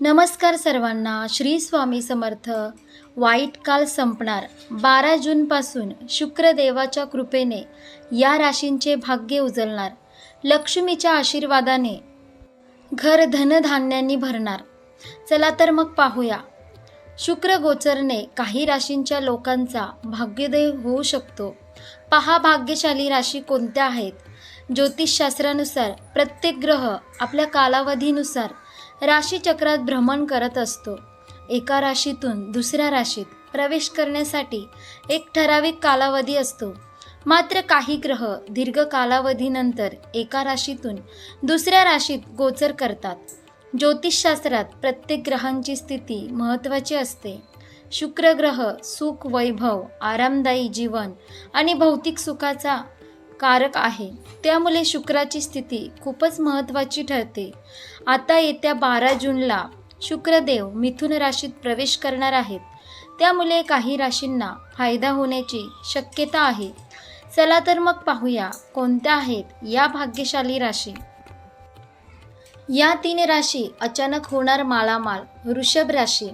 नमस्कार सर्वांना श्री स्वामी समर्थ. वाईट काल संपणार. बारा जूनपासून शुक्रदेवाच्या कृपेने या राशींचे भाग्य उजलणार लक्ष्मीच्या आशीर्वादाने घर धनधान्यांनी भरणार. चला तर मग पाहूया. शुक्र गोचरने काही राशींच्या लोकांचा भाग्योदय होऊ शकतो. पहा भाग्यशाली राशी कोणत्या आहेत. ज्योतिषशास्त्रानुसार प्रत्येक ग्रह आपल्या कालावधीनुसार राशीचक्रात भ्रमण करत असतो. एका राशीतून दुसऱ्या राशीत प्रवेश करण्यासाठी एक ठराविक कालावधी असतो. मात्र काही ग्रह दीर्घ कालावधीनंतर एका राशीतून दुसऱ्या राशीत गोचर करतात. ज्योतिषशास्त्रात प्रत्येक ग्रहांची स्थिती महत्त्वाची असते. शुक्र ग्रह सुख वैभव आरामदायी जीवन आणि भौतिक सुखाचा कारक आहे. त्यामुळे शुक्राची स्थिती खूपच महत्त्वाची ठरते. आता येत्या बारा जूनला शुक्रदेव मिथुन राशीत प्रवेश करणार आहेत. त्यामुळे काही राशींना फायदा होण्याची शक्यता आहे. चला तर मग पाहूया कोणत्या आहेत या भाग्यशाली राशी. या तीन राशी अचानक होणार मालामाल वृषभ राशी.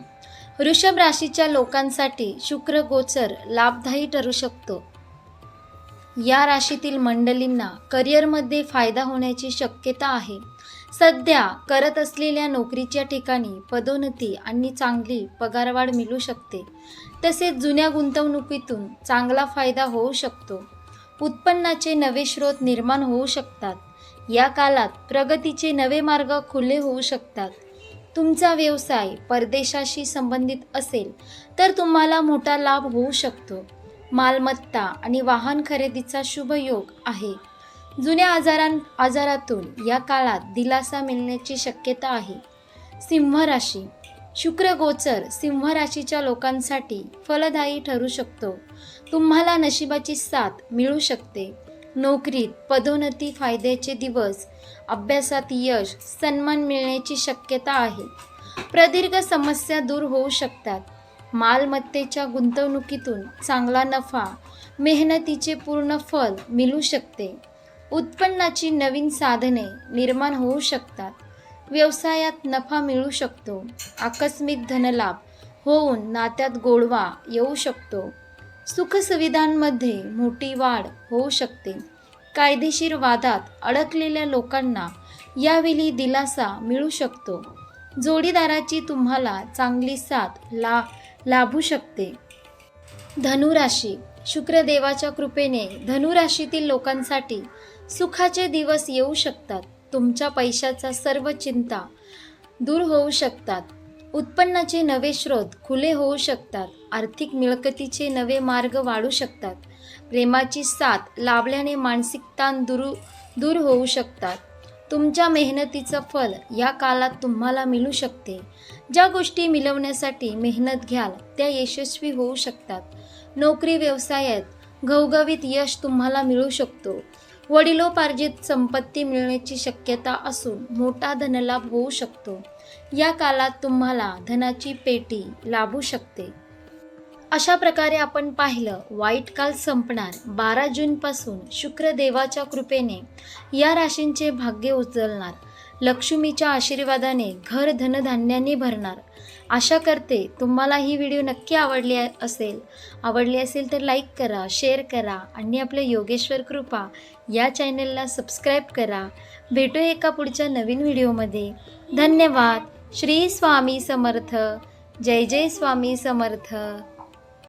वृषभ राशीच्या लोकांसाठी शुक्र गोचर लाभदायी ठरू शकतो. या राशीतील मंडळींना करिअरमध्ये फायदा होण्याची शक्यता आहे. सध्या करत असलेल्या नोकरीच्या ठिकाणी पदोन्नती आणि चांगली पगारवाढ मिळू शकते. तसेच जुन्या गुंतवणुकीतून चांगला फायदा होऊ शकतो. उत्पन्नाचे नवे स्रोत निर्माण होऊ शकतात. या कालात प्रगतीचे नवे मार्ग खुले होऊ शकतात. तुमचा व्यवसाय परदेशाशी संबंधित असेल तर तुम्हाला मोठा लाभ होऊ शकतो. मालमत्ता आणि वाहन खरेदीचा शुभ योग आहे. जुन्या आजारां आजारातून या काळात दिलासा मिळण्याची शक्यता आहे. सिंह राशी. शुक्र गोचर सिंह राशीच्या लोकांसाठी फलदायी ठरू शकतो. तुम्हाला नशिबाची साथ मिळू शकते. नोकरीत पदोन्नती फायद्याचे दिवस अभ्यासात यश सन्मान मिळण्याची शक्यता आहे. प्रदीर्घ समस्या दूर होऊ शकतात. मालमत्तेच्या गुंतवणुकीतून चांगला नफा मेहनतीचे पूर्ण फल मिळू शकते. उत्पन्नाची नवीन साधने निर्माण होऊ शकतात. व्यवसायात नफा मिळू शकतो. आकस्मिक धनलाभ होऊन नात्यात गोडवा येऊ शकतो. सुखसुविधांमध्ये मोठी वाढ होऊ शकते. कायदेशीर वादात अडकलेल्या लोकांना यावेळी दिलासा मिळू शकतो. जोडीदाराची तुम्हाला चांगली साथ ला लाभू शकते. धनुराशी. शुक्रदेवाच्या कृपेने धनुराशीतील लोकांसाठी सुखाचे दिवस येऊ शकतात. तुमच्या पैशाचा सर्व चिंता दूर होऊ शकतात. उत्पन्नाचे नवे स्रोत खुले होऊ शकतात. आर्थिक मिळकतीचे नवे मार्ग वाढू शकतात. प्रेमाची साथ लाभल्याने मानसिक ताण दूर दूर होऊ शकतात. तुमच्या मेहनतीचं फल या काळात तुम्हाला मिळू शकते. ज्या गोष्टी मिळवण्यासाठी मेहनत घ्याल त्या यशस्वी होऊ शकतात. नोकरी व्यवसायात घवघवीत यश तुम्हाला मिळू शकतो. वडिलोपार्जित संपत्ती मिळण्याची शक्यता असून मोठा धनलाभ होऊ शकतो. या काळात तुम्हाला धनाची पेटी लाभू शकते. अशा प्रकारे आपण पाहिलं वाईट काल संपणार बारा जूनपासून शुक्रदेवाच्या कृपेने या राशींचे भाग्य उचलणार लक्ष्मीच्या आशीर्वादाने घर धनधान्यांनी भरणार. आशा करते तुम्हाला ही व्हिडिओ नक्की आवडली असेल. आवडली असेल तर लाईक करा शेअर करा आणि आपल्या योगेश्वर कृपा या चॅनलला सबस्क्राईब करा. भेटू एका पुढच्या नवीन व्हिडिओमध्ये. धन्यवाद. श्री स्वामी समर्थ. जय जय स्वामी समर्थ.